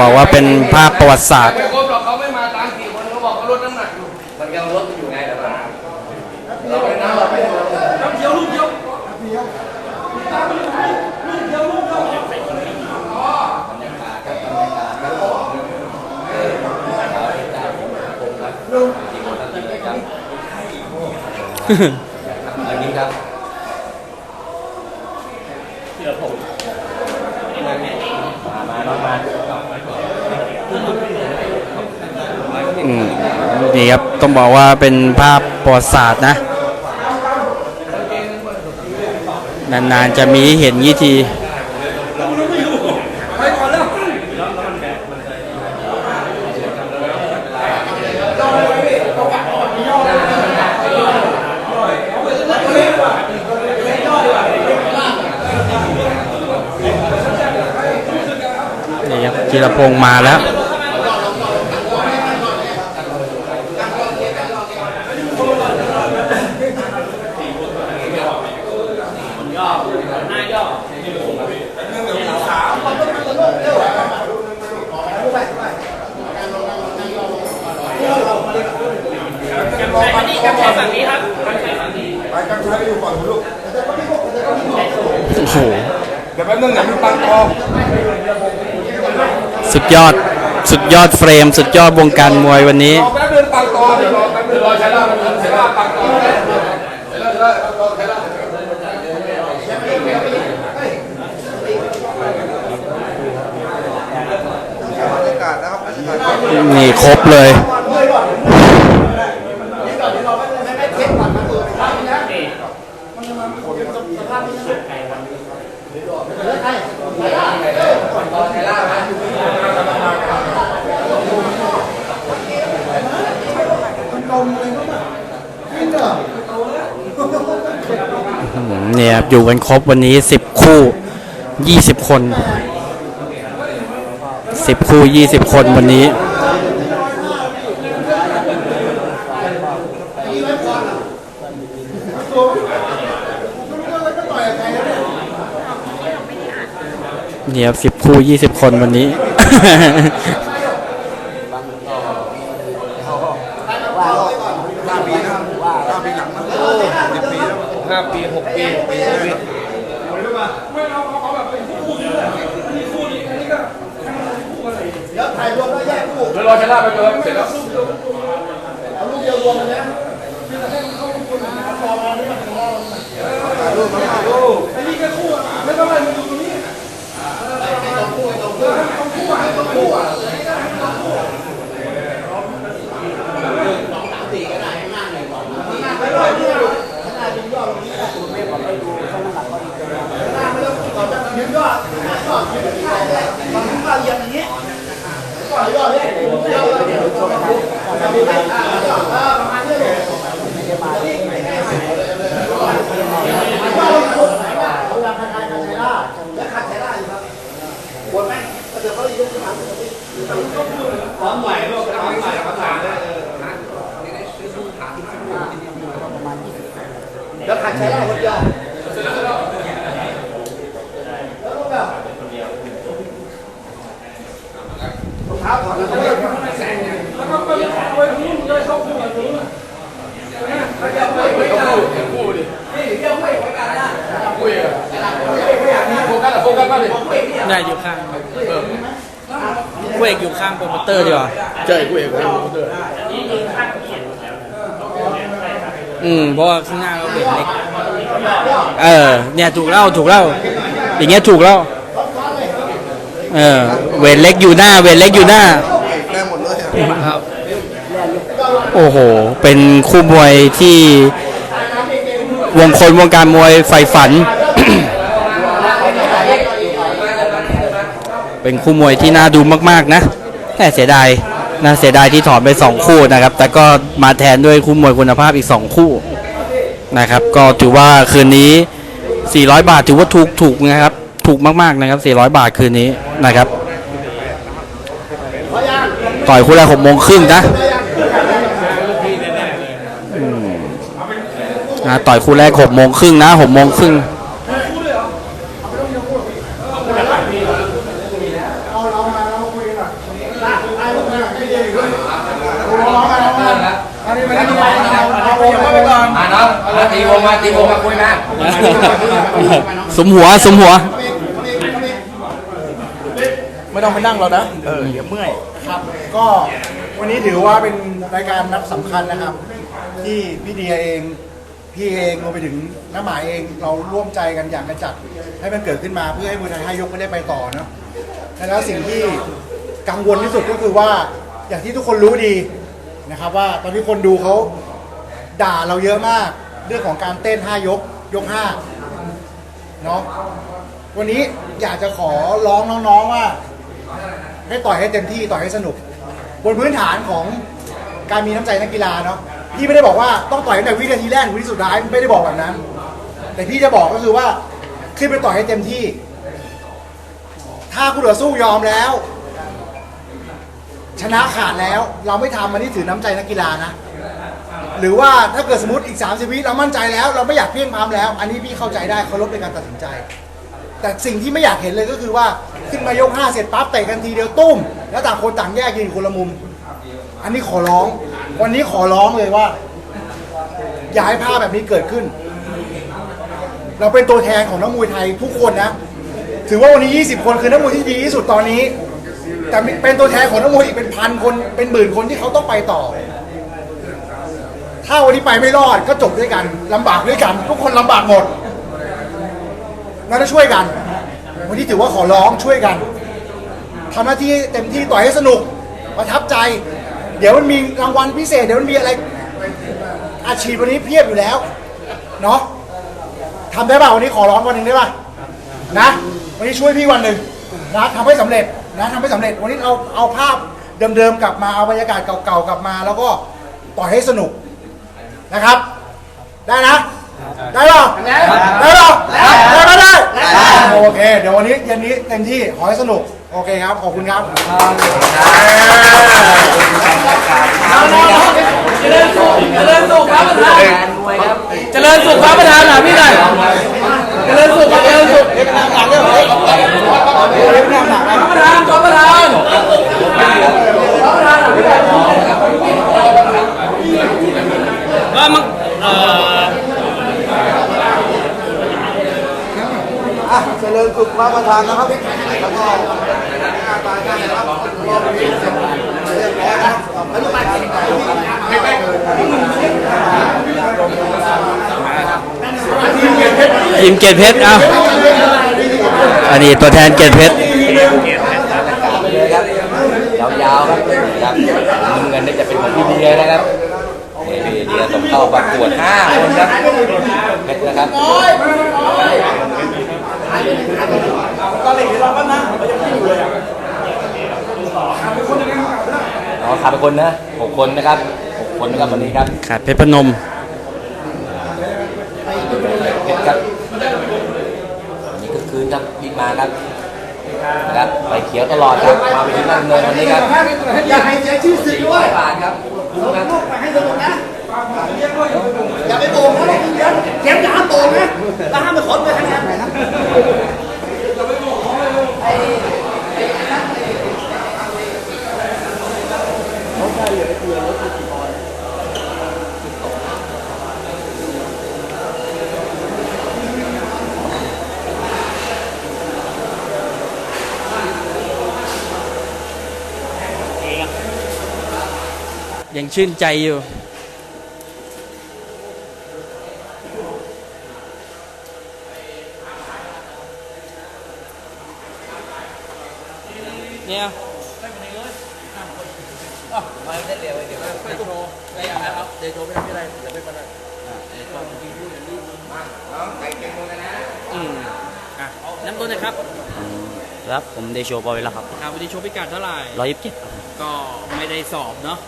บอกว่าเป็นภาพประวัติศาสตร์ ไม่ครบหรอกเขาไม่มาตามสี่คนเขาบอกเขาลดน้ำหนักอยู่มันยังลดอยู่ไงแต่ว่าเราไปนั่งเราไปนั่งน้ำเขียวลูกเดียวอันนี้ครับ มามามา อืมนี่ ครับ ต้องบอกว่าเป็นภาพประวัติศาสตร์นะ นานๆจะมีเห็นยี่ทีไปก่อนแล้ว นี่ครับธีรพงศ์มาแล้วโอ้โหเดี๋ยวแป๊บนึงเดี๋ยวมันปังคอสุดยอดสุดยอดเฟรม สุดยอดวงการมวยวันนี้รอแป๊บนึงปังคอเดี๋ยวรอแป๊บนึงรอใช้ล่ามันใช้ล่าปังคอใช้ล่าใช้ล่าใช้ล่านี่ครบเลย เนี่ยครับอยู่กันครบวันนี้สิบคู่ยี่สิบคนสิบคู่ยี่สิบคนวันนี้ เนี่ยสิบคู่ยี่สิบคนวันนี้ la รอชนะไปเจอเสร็จแล้วโฟกัสอะโฟกัสมากเลยได้อยู่ข้างคู่เอกอยู่ข้างโปรโมเตอร์ดีกว่าใช่กูเอกครับผมเตอร์อืมเพราะว่าข้างหน้าก็เวทเล็กเออเนี่ยถูกเล่าถูกเล่าอย่างเงี้ยถูกเล่า เออ เวทเล็กอยู่หน้า เวทเล็กอยู่หน้า ได้หมดเลยครับ โอ้โห เป็นคู่มวยที่วงคนวงการมวยใฝ่ฝัน เป็นคู่มวยที่น่าดูมาก ๆ นะ แต่เสียดายนะเสียดายที่ถอนไป 2 คู่นะครับ แต่ก็มาแทนด้วยคู่มวยคุณภาพอีก 2 คู่นะครับ ก็ถือว่าคืนนี้ 400 บาทถือว่าถูกถูกนะครับ ถูกมากๆนะครับ 400 บาทคืนนี้นะครับ ต่อยคู่แรกหกโมงครึ่งนะนะต่อยคู่แรกหกโมงครึ่งนะหกโมงครึ่งสมหัวสมหัว ไม่ต้องไปนั่งเรานะ เออเดี๋ยวเมื่อย ครับก็วันนี้ถือว่าเป็นรายการนัดสำคัญนะครับ ที่พี่เดียเอง พี่เองรวมไปถึงน้าหมายเองเราร่วมใจกันอยากจะจัดให้มันเกิดขึ้นมาเพื่อให้มวยไทยห้ายกไม่ได้ไปต่อเนาะแล้วสิ่งที่กังวลที่สุดก็คือว่าอย่างที่ทุกคนรู้ดีนะครับ ว่าตอนนี้คนดูเขาด่าเราเยอะมาก เรื่องของการเต้นห้ายกยกห้าเนาะวันนี้อยากจะขอร้องน้องๆว่า ให้ต่อยให้เต็มที่ต่อยให้สนุก บนพื้นฐานของการมีน้ำใจนักกีฬาเนาะพี่ไม่ได้บอกว่าต้องต่อยตั้งแต่วินาทีแรกวินาทีสุดท้ายไม่ได้บอกแบบนั้น แต่พี่จะบอกก็คือว่าขึ้นไปต่อยให้เต็มที่ ถ้าคู่ต่อสู้ยอมแล้ว ชนะขาดแล้วเราไม่ทำมันนี่ถือน้ำใจนักกีฬานะหรือว่าถ้าเกิดสมมติอีก30วิเรามั่นใจแล้ว เราไม่อยากเพี้ยงพร้ำแล้ว อันนี้พี่เข้าใจได้เคารพในการตัดสินใจ แต่สิ่งที่ไม่อยากเห็นเลยก็คือว่า ขึ้นมายก5เสร็จปั๊บเตะกันทีเดียวตุ้ม แล้วต่างคนต่างแยกยืนคนละมุม อันนี้ขอร้อง วันนี้ขอร้องเลยว่า อย่าให้ภาพแบบนี้เกิดขึ้น เราเป็นตัวแทนของนักมวยไทยทุกคนนะ ถือว่าวันนี้ 20 คนคือนักมวยที่ดีที่สุดตอนนี้ แต่เป็นตัวแทนของนักมวยอีกเป็นพันคน เป็นหมื่นคนที่เขาต้องไปต่อ ถ้าวันนี้ไปไม่รอดก็จบด้วยกันลำบากด้วยกัน ทุกคนลำบากหมดงั้นต้องช่วยกัน วันนี้ถือว่าขอร้องช่วยกันทำหน้าที่เต็มที่ต่อยให้สนุกประทับใจ เดี๋ยวมันมีรางวัลพิเศษ เดี๋ยวมันมีอะไรอาชีพวันนี้เพียบอยู่แล้วเนาะทำได้ป่ะวันนี้ขอร้องวันหนึ่งได้ป่ะนะวันนี้ช่วยพี่วันหนึ่งนะทำให้สำเร็จนะทำให้สำเร็จวันนี้เอาเอาภาพเดิมๆกลับมาเอาบรรยากาศเก่าๆกลับมา แล้วก็ต่อยให้สนุกนะครับ ได้นะ ได้หรอได้หรอได้ได้ได้โอเค เดี๋ยววันนี้เย็นนี้เต็มที่ ขอให้สนุก โอเคครับ ขอบคุณครับเจริญสุขพระประธานเจริญสุขพระประธานหน่อยพี่หน่อยเจริญสุขครับเจริญสุขพระประธานพระประธานว่ามันเอ่อ เจริญสุขพระประธานนะครับ แล้วก็ทีมเกตเพชรเอาอันนี้ตัวแทนเกตเพชรยาวๆครับครับเงินนี่จะเป็นของพี่เดียนะครับพี่เดียส่งเข้าประกวด5คนครับเพชรนะครับ อ๋อขาดไปคนนะหกคนนะครับหกคนนะครับวันนี้ครับขาดเพชรพนมเพชรครับวันนี้ก็คืนครับบิ๊กมาครับนะครับไปเขียวตลอดครับมาเป็นนักเนินวันนี้ครับอย่าให้เสียชื่อเสียงด้วยบาทครับลูกนะให้สนุกนะอย่าไปโกงนะ เสียงอย่าห้ามโกงนะแล้วห้ามไปขอด้วยคะแนนไหนนะยังชื่นใจอยู่ อืมอะน้ำต้นนะครับ ครับผมเดโชปอเวลาครับครับวันนี้โชว์พิกัดเท่าไหร่ร้อยยี่สิบเจ็ดก็ไม่ได้สอบเนาะ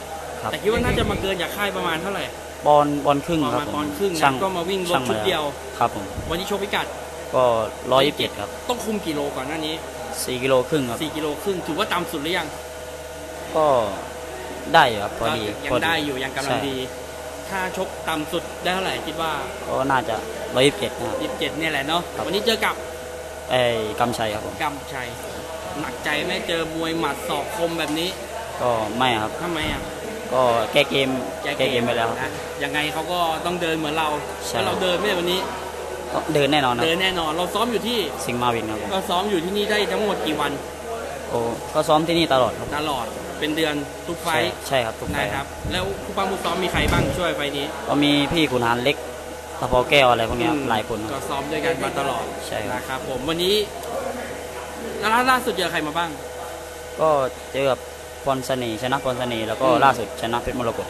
ครับแต่คิดว่าน่าจะมาเกินจากค่ายประมาณเท่าไหร่บอลบอลครึ่งประครับมาณผมปอนด์ครึ่งนะช่างก็มาวิ่งรถชุดเดียวครับผมวันนี้โชว์พิกัดก็ร้อยยี่สิบเจ็ดครับ ต้องคุมกี่โลก่อนหน้านี้สี่กิโลครึ่งครับ4กิโลครึ่งถือว่าต่ำสุดหรือยัง ก็ได้อยู่ครับพอดียังได้อยู่ยังกำลังดี ถ้าชกต่ำสุดได้เท่าไหร่คิดว่าก็น่าจะร้อยยี่สิบเจ็ดนะครับ27เนี่ยแหละเนาะครับ วันนี้เจอกับไอ้กำชัยครับผม กำชัยหนักใจไหมเจอมวยหมัดศอกคมแบบนี้ก็ไม่ครับ ทำไมอะก็แก้เกมแก้เกมไปแล้วครับ นะยังไงเขาก็ต้องเดินเหมือนเราใช่แล้วเราเดินไม่ได้วันนี้ ก็เดินแน่นอนครับเดินแน่นอน เราซ้อมอยู่ที่สิงห์มาวินครับผมเราซ้อมอยู่ที่นี่ได้ทั้งหมดกี่วันโอ้ก็ซ้อมที่นี่ตลอดครับ ตลอด เป็นเดือนทุกไฟใช่ท์ใช่ครับทุกไฟนะล์คครัรับบแล้วผู้ปั้มผู้ซ้อมมีใครบ้างช่วยไฟท์นี้ก็มีพี่ขุนหารเล็กตะพอแก้วอะไรพวกเนี้ยครับอืมหลายคนคก็รับ ซ้อมด้วยกันมาตลอดใช่ครับ นะครับ ผมวันนี้แล้วล่าสุดเจอใครมาบ้าง ก็เจอกับพรเสน่ห์ชนะพรเสน่ห์แล้วก็อืม ล่าสุดชนะเพชรมรกต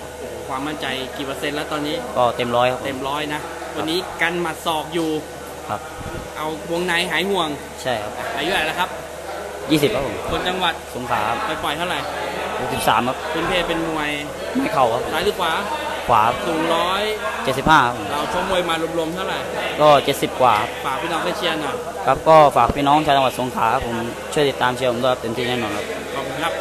ความมั่นใจกี่เปอร์เซ็นต์แล้วตอนนี้ก็เต็มร้อยครับเต็มร้อยนะวันนี้กันหมัดศอกอยู่ ครับ เอาวงในหายห่วงใช่ครับอายุเท่าไหร่แล้วครับ 20ครับผมคนจังหวัดสงขลาครับไปปล่อยเท่าไหร่ 63ครับพื้นเพเป็นมวยไม่เข่าครับผมซ้ายหรือขวาขวาสูงร้อย75ครับผมเราชกมวยมารวมๆเท่าไหร่ก็ 70 กว่าครับฝากพี่น้องเพื่อนเชียร์หน่อยครับก็ฝากพี่น้องชาวจังหวัดสงขลาครับผมช่วยติดตามเชียร์ผมด้วยครับเต็มที่แน่นอนครับขอบคุณครับ